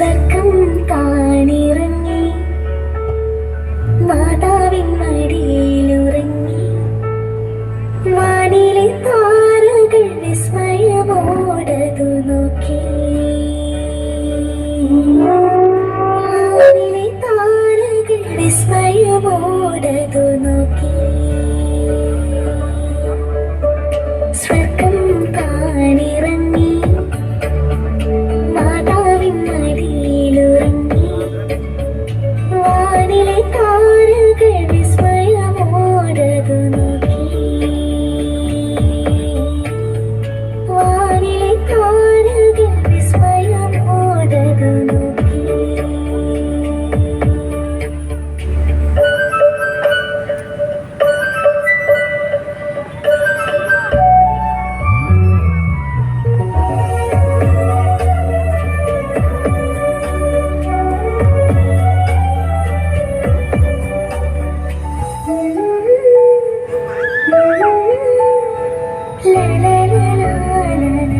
said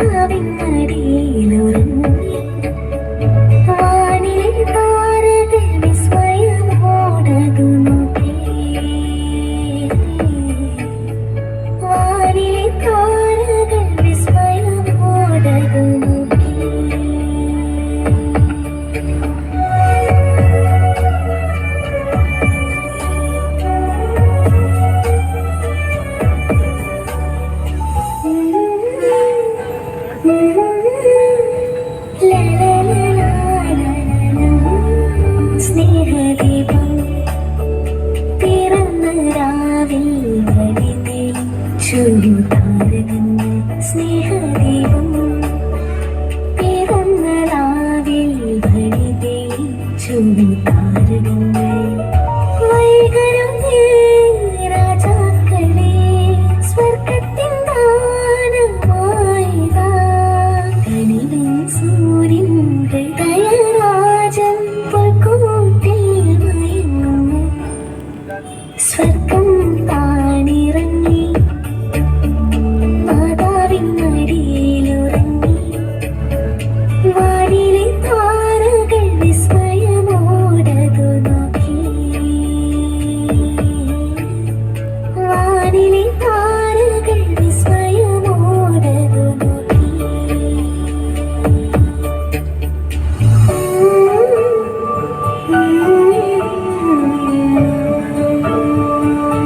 കവിങ്ങടിയിലുറങ്ങി 中に打た